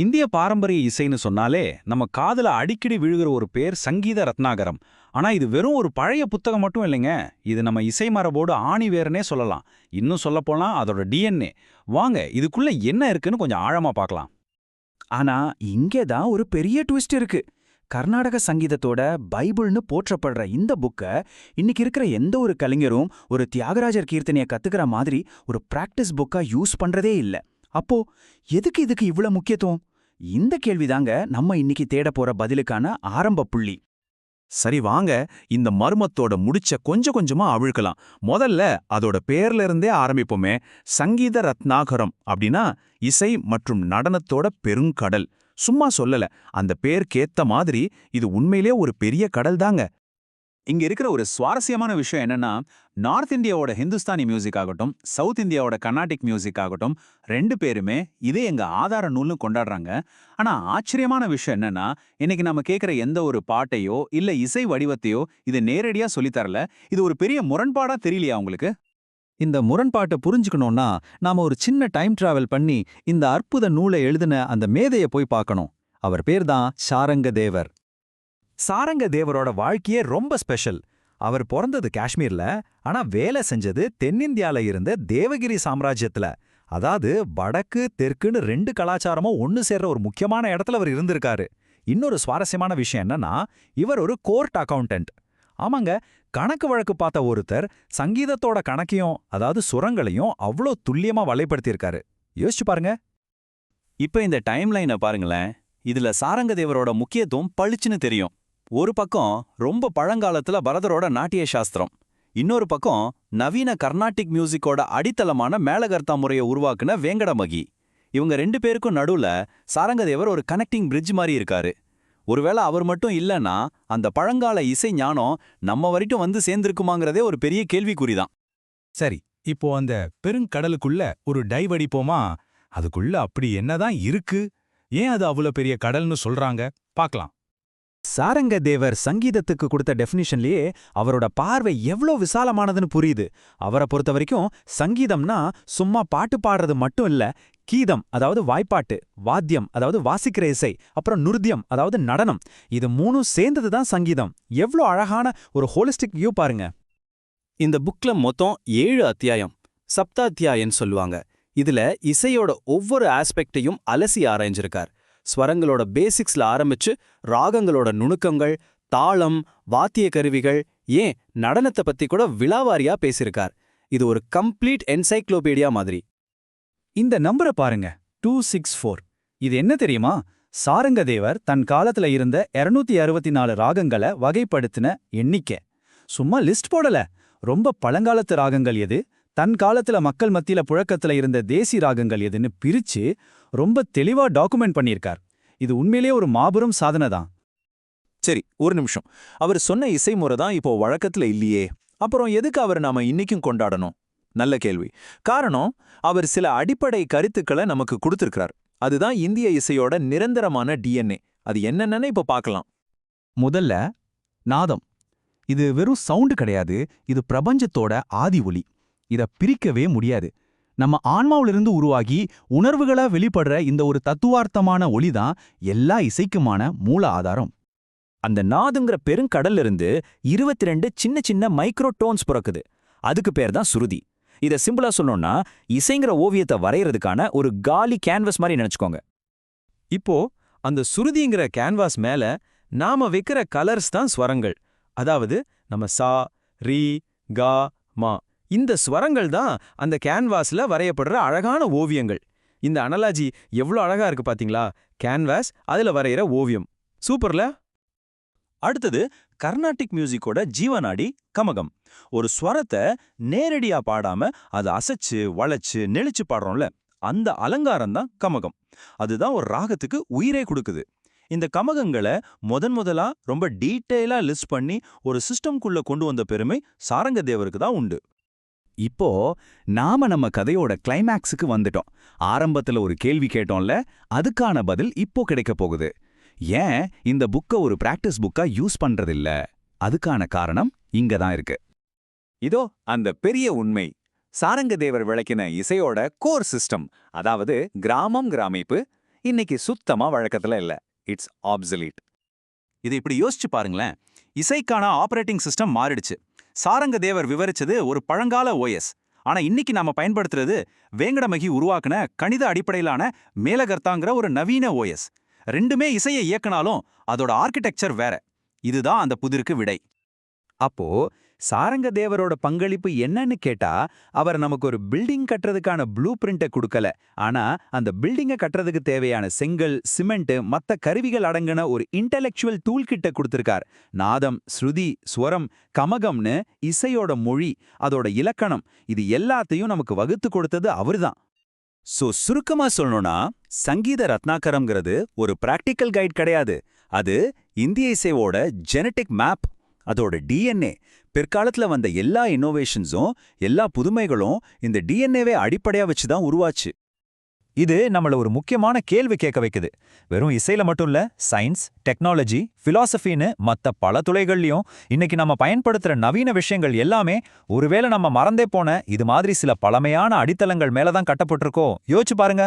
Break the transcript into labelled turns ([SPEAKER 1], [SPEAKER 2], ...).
[SPEAKER 1] இந்திய பாரம்பரிய இசைன்னு சொன்னாலே நம்ம காதுல அடிக்கடி விழுகிற ஒரு பேர் சங்கீத ரத்னாகரம். ஆனா இது வெறும் ஒரு பழைய புத்தகம் மட்டும் இல்லைங்க. இது நம்ம இசை மரபோடு ஆணி வேறுனே சொல்லலாம். இன்னும் சொல்லப்போனா அதோட டிஎன்ஏ வாங்க இதுக்குள்ள என்ன இருக்குன்னு கொஞ்சம் ஆழமா பார்க்கலாம்.
[SPEAKER 2] ஆனா இங்கே தான் ஒரு பெரிய ட்விஸ்ட் இருக்கு. கர்நாடக சங்கீதத்தோட பைபிள்னு போற்றப்படுற இந்த புக்க இன்னைக்கு இருக்கிற எந்த ஒரு கலைஞரும் ஒரு தியாகராஜர் கீர்த்தனைய கத்துக்கிற மாதிரி ஒரு பிராக்டிஸ் புக்கா யூஸ் பண்றதே இல்ல. அப்போ எதுக்கு இதுக்கு இவ்ளோ முக்கியத்துவம்? இந்த கேள்விதாங்க நம்ம இன்னைக்கு தேட போற பதிலுக்கான ஆரம்ப புள்ளி.
[SPEAKER 3] சரி வாங்க. இந்த மர்மத்தோட முடிச்ச கொஞ்சம் கொஞ்சமா அவிழ்க்கலாம். முதல்ல அதோட பேர்ல இருந்தே ஆரம்பிப்போமே. சங்கீத ரத்னாகரம் அப்படின்னா இசை மற்றும் நடனத்தோட பெருங்கடல். சும்மா சொல்லல. அந்த பேருக்கேத்த மாதிரி இது உண்மையிலே ஒரு பெரிய கடல் தாங்க
[SPEAKER 4] இங்க இருக்கிற ஒரு சுவாரஸ்யமான விஷயம் என்னன்னா நார்த் இந்தியாவோட ஹிந்துஸ்தானி மியூசிக் ஆகட்டும் சவுத் இந்தியாவோட கர்நாடிக் மியூசிக் ஆகட்டும் ரெண்டு பேருமே இதே எங்க ஆதார நூல்னு கொண்டாடுறாங்க. ஆனா ஆச்சரியமான விஷயம் என்னன்னா இன்னைக்கு நம்ம கேட்கிற எந்த ஒரு பாட்டையோ இல்ல இசை வடிவத்தையோ இது நேரடியா சொல்லித்தரல இது ஒரு பெரிய முரண்பாடா தெரியலையா உங்களுக்கு?
[SPEAKER 5] இந்த முரண்பாட்டை புரிஞ்சுக்கணும்னா நாம ஒரு சின்ன டைம் டிராவல் பண்ணி இந்த அற்புத நூலை எழுதின அந்த மேதைய போய் பார்க்கணும். அவர் பேர் தான் சாரங்க தேவர் சாரங்க தேவரோட வாழ்க்கையே ரொம்ப ஸ்பெஷல். அவர் பிறந்தது காஷ்மீர்ல ஆனா வேலை செஞ்சது தென்னிந்தியால இருந்த தேவகிரி சாம்ராஜ்யத்துல. அதாவது வடக்கு தெற்குன்னு ரெண்டு கலாச்சாரமும் ஒன்னு சேர்ற ஒரு முக்கியமான இடத்துல அவர் இருந்திருக்காரு. இன்னொரு சுவாரஸ்யமான விஷயம் என்னன்னா இவர் ஒரு கோர்ட் அக்கவுண்டன்ட். ஆமாங்க கணக்கு வழக்கு பார்த்த ஒருத்தர் சங்கீதத்தோட கணக்கையும் அதாவது சுரங்களையும் அவ்வளோ துல்லியமா வலைப்படுத்தியிருக்காரு. யோசிச்சு பாருங்க.
[SPEAKER 1] இப்ப இந்த டைம்லைனை பாருங்களேன் இதுல சாரங்கதேவரோட முக்கியத்துவம் பளிச்சுன்னு தெரியும். ஒரு பக்கம் ரொம்ப பழங்காலத்துல பரதரோட நாட்டிய சாஸ்திரம் இன்னொரு பக்கம் நவீன கர்நாட்டிக் மியூசிக்கோட அடித்தளமான மேலகர்த்தா முறையை உருவாக்குன வேங்கடமகி. இவங்க ரெண்டு பேருக்கும் நடுவுல சாரங்கதேவர் ஒரு கனெக்டிங் பிரிட்ஜ் மாதிரி இருக்காரு. ஒருவேளை அவர் மட்டும் இல்லைன்னா அந்த பழங்கால இசை ஞானம் நம்ம வரைக்கும் வந்து சேர்ந்திருக்குமாங்கிறதே ஒரு பெரிய கேள்விக்குறிதான்.
[SPEAKER 6] சரி இப்போ அந்த பெருங்கடலுக்குள்ள ஒரு டைவ் அடிப்போமா? அதுக்குள்ள அப்படி என்னதான் இருக்கு? ஏன் அது அவ்வளோ பெரிய கடல்னு சொல்றாங்க? பார்க்கலாம்.
[SPEAKER 2] சாரங்க தேவர் சங்கீதத்துக்கு கொடுத்த டெஃபினிஷன்லயே அவரோட பார்வை எவ்வளோ விசாலமானதுன்னு புரியுது. அவரை பொறுத்த வரைக்கும் சங்கீதம்னா சும்மா பாட்டு பாடுறது மட்டும் இல்ல கீதம் அதாவது வாய்ப்பாட்டு வாத்தியம் அதாவது வாசிக்கிற இசை அப்புறம் நுர்த்தியம் அதாவது நடனம் இது மூணும் சேர்ந்தது தான் சங்கீதம். எவ்வளோ அழகான ஒரு ஹோலிஸ்டிக் வியூ பாருங்க.
[SPEAKER 1] இந்த புக்ல மொத்தம் ஏழு அத்தியாயம் சப்தாத்தியாயன்னு சொல்லுவாங்க. இதுல இசையோட ஒவ்வொரு ஆஸ்பெக்டையும் அலசி ஆராய்ஞ்சிருக்கார். ஸ்வரங்களோட பேசிக்ஸ்ல ஆரம்பிச்சு ராகங்களோட நுணுக்கங்கள் தாளம் வாத்திய கருவிகள் ஏன் நடனத்தை பத்தி கூட விலாவாரியா பேசியிருக்கார். இது ஒரு கம்ப்ளீட் என்சைக்ளோபீடியா மாதிரி.
[SPEAKER 2] இந்த நம்பரை பாருங்க டூ சிக்ஸ் ஃபோர் இது என்ன தெரியுமா? சாரங்கதேவர் தன் காலத்துல இருந்த 264 அறுபத்தி நாலு ராகங்களை வகைப்படுத்தின எண்ணிக்கை. சும்மா லிஸ்ட் போடல. ரொம்ப பழங்காலத்து ராகங்கள் எது? தன் காலத்துல மக்கள் மத்தியில புழக்கத்துல இருந்த தேசி ராகங்கள் எதுன்னு பிரிச்சு ரொம்ப தெளிவா டாக்குமெண்ட் பண்ணியிருக்கார். இது உண்மையிலேயே ஒரு மாபெரும் சாதனை தான்.
[SPEAKER 4] சரி ஒரு நிமிஷம். அவர் சொன்ன இசை முறை தான் இப்போ வழக்கத்துல இல்லையே. அப்புறம் எதுக்கு அவர் நாம இன்னைக்கும் கொண்டாடணும்? நல்ல கேள்வி. காரணம் அவர் சில அடிப்படை கருத்துக்களை நமக்கு கொடுத்திருக்கிறார். அதுதான் இந்திய இசையோட நிரந்தரமான டிஎன்ஏ அது என்னென்னு இப்ப பார்க்கலாம்.
[SPEAKER 5] முதல்ல நாதம். இது வெறும் சவுண்டு கிடையாது இது பிரபஞ்சத்தோட ஆதி ஒலி. இத பிரிக்கவே முடியாது. நம்ம ஆன்மாவிலிருந்து உருவாகி உணர்வுகளா வெளிப்படுற இந்த ஒரு தத்துவார்த்தமான ஒளிதான் எல்லா இசைக்குமான மூல ஆதாரம்.
[SPEAKER 2] அந்த நாதுங்கிற பெருங்கடல்ல இருந்து இருபத்தி ரெண்டு சின்ன சின்ன மைக்ரோ டோன்ஸ் பிறக்குது. அதுக்கு பேர் தான் சுருதி. இத சிம்பிளா சொல்லணும்னா இசைங்கிற ஓவியத்தை வரையறதுக்கான ஒரு காலி கேன்வஸ் மாதிரி நினைச்சுக்கோங்க.
[SPEAKER 4] இப்போ அந்த சுருதிங்கிற கேன்வாஸ் மேல நாம வைக்கிற கலர்ஸ் தான் ஸ்வரங்கள். அதாவது நம்ம சா ரீ கா மா. இந்த ஸ்வரங்கள் தான் அந்த கேன்வாஸ்ல வரையப்படுற அழகான ஓவியங்கள். இந்த அனலாஜி எவ்வளோ அழகா இருக்கு பாத்தீங்களா? கேன்வாஸ் அதுல வரைகிற ஓவியம். சூப்பர்ல அடுத்தது கர்நாடிக் மியூசிக்கோட ஜீவநாடி கமகம். ஒரு ஸ்வரத்தை நேரடியா பாடாம அதை அசைச்சு வளைச்சு நெளிச்சு பாடுறோம்ல அந்த அலங்காரம் தான் கமகம். அதுதான் ஒரு ராகத்துக்கு உயிரே கொடுக்குது. இந்த கமகங்களை முதன் முதலா ரொம்ப டீட்டெயிலா லிஸ்ட் பண்ணி ஒரு சிஸ்டம்குள்ள கொண்டு வந்த பெருமை சாரங்கதேவருக்கு தான் உண்டு.
[SPEAKER 2] இப்போ நாம நம்ம கதையோட கிளைமேக்ஸுக்கு வந்துட்டோம். ஆரம்பத்துல ஒரு கேள்வி கேட்டோம்ல அதுக்கான பதில் இப்போ கிடைக்க போகுது. ஏன் இந்த புக்க ஒரு பிராக்டிஸ் புக்கா யூஸ் பண்றதில்ல? அதுக்கான காரணம் இங்க தான் இருக்கு.
[SPEAKER 4] இதோ அந்த பெரிய உண்மை. சாரங்கதேவர் விளக்கின இசையோட கோர் சிஸ்டம் அதாவது கிராமம் கிராமிப்பு
[SPEAKER 5] இன்னைக்கு சுத்தமா வழக்கத்துல இல்ல. இட்ஸ் ஆப்சலீட்
[SPEAKER 1] இதை இப்படி யோசிச்சு பாருங்களேன். இசைக்கான ஆபரேட்டிங் சிஸ்டம் மாறிடுச்சு. சாரங்க தேவர் விவரிச்சது ஒரு பழங்கால ஓஎஸ் ஆனா இன்னைக்கு நாம பயன்படுத்துறது வேங்கடமகி உருவாக்குன கணித அடிப்படையிலான மேலகர்த்தாங்கிற ஒரு நவீன ஓஎஸ் ரெண்டுமே இசையை இயக்குனாலும் அதோட ஆர்கிடெக்சர் வேற. இதுதான் அந்த புதிருக்கு விடை.
[SPEAKER 5] அப்போ சாரங்க தேவரோட பங்களிப்பு என்னன்னு கேட்டா அவர் நமக்கு ஒரு பில்டிங் கட்டுறதுக்கான ப்ளூ பிரிண்டை கொடுக்கல. ஆனா அந்த பில்டிங்கை கட்டுறதுக்கு தேவையான செங்கல் சிமெண்ட் மத்த கருவிகள் அடங்கின ஒரு இன்டெலெக்சுவல் டூல் கிட்ட கொடுத்திருக்கார். நாதம் ஸ்ருதி ஸ்வரம் கமகம்னு இசையோட மொழி அதோட இலக்கணம் இது எல்லாத்தையும் நமக்கு வகுத்து கொடுத்தது அவர்தான்.
[SPEAKER 1] சோ சுருக்கமா சொல்லணும்னா சங்கீத ரத்னாகரம்ங்கிறது ஒரு பிராக்டிக்கல் கைட் கிடையாது. அது இந்திய இசையோட ஜெனட்டிக் மேப் அதோட டிஎன்ஏ பிற்காலத்துல வந்த எல்லா இன்னோவேஷன்ஸும் எல்லா புதுமைகளும் இந்த டிஎன்ஏவை அடிப்படையா வச்சு தான் உருவாச்சு.
[SPEAKER 5] இது நம்மள ஒரு முக்கியமான கேள்வி கேட்க வைக்குது. வெறும் இசையில மட்டும் இல்ல சயின்ஸ் டெக்னாலஜி பிலாசபின்னு மத்த பல துளைகள்லையும் இன்னைக்கு நம்ம பயன்படுத்துற நவீன விஷயங்கள் எல்லாமே ஒருவேளை நம்ம மறந்தே போன இது மாதிரி சில பழமையான அடித்தளங்கள் மேல தான் கட்டப்பட்டிருக்கோ? யோசிச்சு பாருங்க.